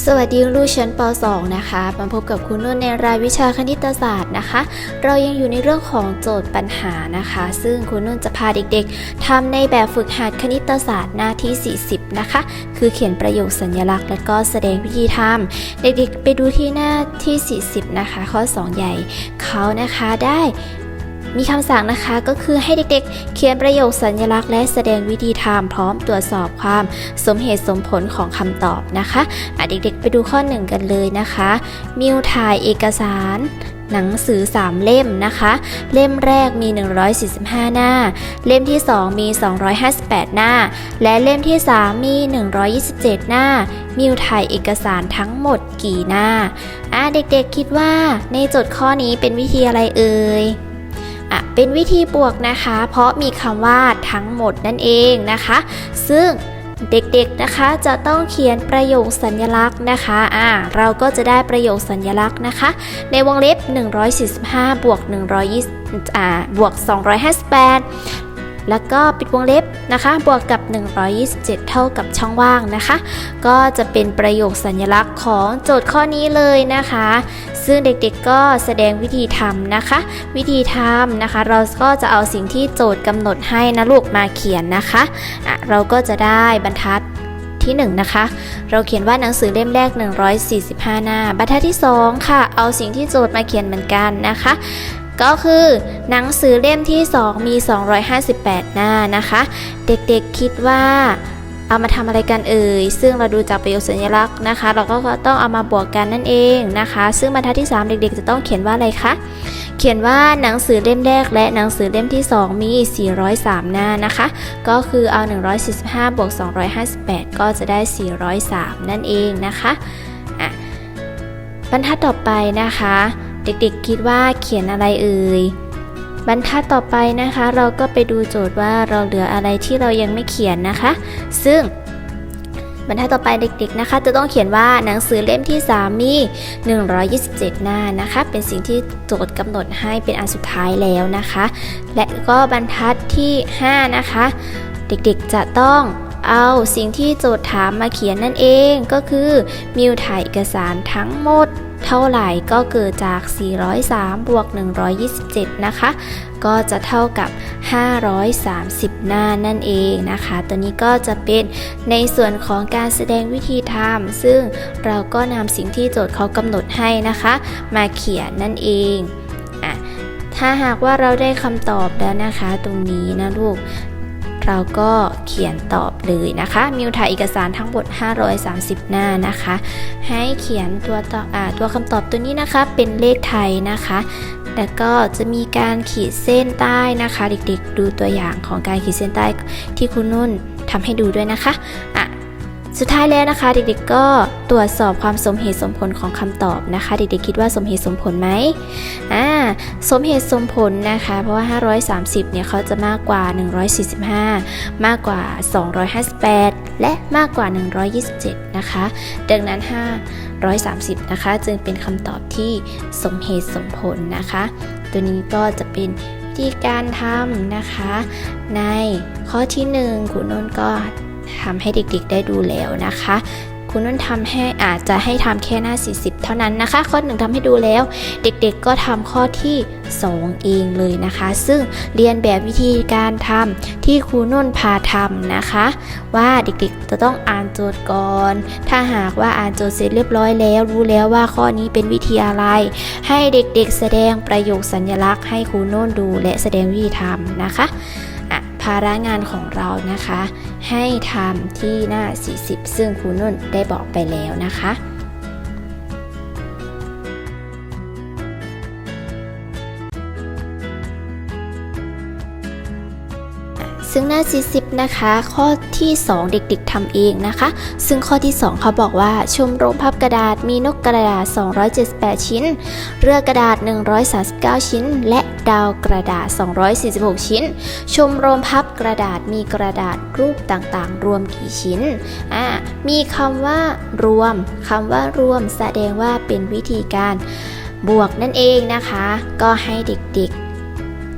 สวัสดีลูกชั้นป .2 นะคะ มาพบกับคุณนุ่นในรายวิชาคณิตศาสตร์นะคะ เรายังอยู่ในเรื่องของโจทย์ปัญหานะคะ ซึ่งคุณนุ่นจะพาเด็กๆทำในแบบฝึกหัดคณิตศาสตร์หน้าที่ 40 นะคะ คือเขียนประโยคสัญลักษณ์ และก็แสดงวิธีทำเด็กๆ ไปดูที่หน้าที่ 40 นะคะ ข้อ 2 ใหญ่เขานะคะได้ มีคำสั่งนะคะก็คือให้เด็กๆ เขียนประโยคสัญลักษณ์และแสดงวิธีทำพร้อมตรวจสอบความสมเหตุสมผลของคำตอบนะคะอะเด็กๆ ไปดูข้อ 1 กันเลยนะคะ มิวถ่ายเอกสารหนังสือ 3 เล่มนะคะ เล่มแรกมี 145 หน้า เล่มที่ 2 มี 258 หน้า และเล่มที่ 3 มี 127 หน้า มิวถ่ายเอกสารทั้งหมดกี่หน้าอะเด็กๆคิดว่าในโจทย์ข้อนี้เป็นวิธีอะไรเอ่ย อะเป็นวิธีบวกนะคะ เพราะมีคำว่าทั้งหมดนั่นเองนะคะ ซึ่งเด็กๆนะคะจะต้องเขียนประโยคสัญลักษณ์นะคะอ่าเราก็จะได้ประโยคสัญลักษณ์นะคะ ในวงเล็บ 145 บวก 120อ่าบวก 258 แล้วก็ปิดวงเล็บนะคะ บวกกับ 127 เท่ากับช่องว่างนะคะ ก็จะเป็นประโยคสัญลักษณ์ของโจทย์ข้อนี้เลยนะคะ ซึ่งเด็กๆก็แสดงวิธีทำนะคะ วิธีทำนะคะ เราก็จะเอาสิ่งที่โจทย์กำหนดให้นะลูกมาเขียนนะคะะเราก็จะได้บรรทัดที่1นะคะเราเขียนว่าหนังสือเล่มแรก 145 หน้า บรรทัดที่ 2 ค่ะ เอาสิ่งที่โจทย์มาเขียนเหมือนกันนะคะ ก็คือหนังสือเล่มที่ 2 มี 258 หน้านะคะ เด็กๆคิดว่าเอามาทำอะไรกันเอ่ย ซึ่งเราดูจากประโยคสัญลักษณ์นะคะ เราก็ต้องเอามาบวกกันนั่นเองนะคะ ซึ่งบรรทัดที่ 3 เด็กๆ จะต้องเขียนว่าอะไรคะ เขียนว่าหนังสือเล่มแรกและหนังสือเล่มที่ 2 มี 403 หน้านะคะ ก็คือเอา 145 บวก 258 ก็จะได้ 403 นั่นเองนะคะอะบรรทัดต่อไปนะคะ เด็กๆคิดว่าเขียนอะไรเอ่ย บรรทัดต่อไปนะคะ เราก็ไปดูโจทย์ว่าเราเหลืออะไรที่เรายังไม่เขียนนะคะ ซึ่งบรรทัดต่อไปเด็กๆนะคะ จะต้องเขียนว่าหนังสือเล่มที่ 3 มี 127 หน้านะคะ เป็นสิ่งที่โจทย์กำหนดให้เป็นอันสุดท้ายแล้วนะคะ และก็บรรทัดที่ 5 นะคะ เด็กๆจะต้องเอาสิ่งที่โจทย์ถามมาเขียนนั่นเองก็คือมิวถ่ายเอกสารทั้งหมด ท่าไหร่ก็เกิดจาก 403 บวก 127 นะคะ ก็จะเท่ากับ 530 หน้านั่นเองนะคะ ตัวนี้ก็จะเป็นในส่วนของการแสดงวิธีทำซึ่งเราก็นำสิ่งที่โจทย์เขากำหนดให้นะคะ มาเขียนนั่นเองอะถ้าหากว่าเราได้คำตอบแล้วนะคะ ตรงนี้นะลูก เราก็เขียนตอบเลยนะคะ มิวถ่ายเอกสารทั้งหมด 530 หน้านะคะ ให้เขียนตัวตออตัวคำตอบตัวนี้นะคะ เป็นเลขไทยนะคะแล้วก็จะมีการขีดเส้นใต้นะคะ เด็กๆ ดูตัวอย่างของการขีดเส้นใต้ที่คุณนุ่นทำให้ดูด้วยนะคะอะ สุดท้ายแล้วนะคะ เด็กๆก็ตรวจสอบความสมเหตุสมผลของคำตอบนะคะ เด็กๆคิดว่าสมเหตุสมผลไหมอ่าสมเหตุสมผลนะคะ เพราะว่า 530 เนี่ยเขาจะมากกว่า 145 มากกว่า 258 และมากกว่า 127 นะคะ ดังนั้น 530 นะคะ จึงเป็นคำตอบที่สมเหตุสมผลนะคะ ตัวนี้ก็จะเป็นวิธีการทำนะคะ ในข้อที่ 1คุณนนท์ก็ ทำให้เด็กๆได้ดูแล้วนะคะ คุณนุ่นทำให้อาจจะให้ทำแค่หน้า 40 เท่านั้นนะคะ ข้อหนึ่งทำให้ดูแล้ว เด็กๆก็ทำข้อที่ 2 เองเลยนะคะ ซึ่งเรียนแบบวิธีการทำที่ครูนุ่นพาทำนะคะ ว่าเด็กๆจะต้องอ่านโจทย์ก่อน ถ้าหากว่าอ่านโจทย์เสร็จเรียบร้อยแล้ว รู้แล้วว่าข้อนี้เป็นวิธีอะไร ให้เด็กๆ แสดงประโยคสัญลักษณ์ให้ครูนุ่นดูและแสดงวิธีทำนะคะ ภาระงานของเรานะคะ ให้ทำที่หน้า 40 ซึ่งครูนุ่นได้บอกไปแล้วนะคะ ซึ่งหน้า 40 นะคะ ข้อที่ 2 เด็กๆทำเองนะคะ ซึ่งข้อที่ 2 เขาบอกว่าชมรมพับกระดาษมีนกกระดาษ 278 ชิ้น เรือกระดาษ 139 ชิ้น และดาวกระดาษ 246 ชิ้น ชมรมพับกระดาษมีกระดาษรูปต่างๆ รวมกี่ชิ้นอ่ามีคำว่ารวมคำว่ารวมแสดงว่าเป็นวิธีการบวกนั่นเองนะคะ ก็ให้เด็กๆ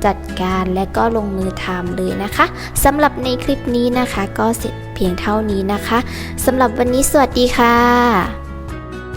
จัดการและก็ลงมือทำเลยนะคะสำหรับในคลิปนี้นะคะ ก็เสร็จเพียงเท่านี้นะคะสำหรับวันนี้สวัสดีค่ะ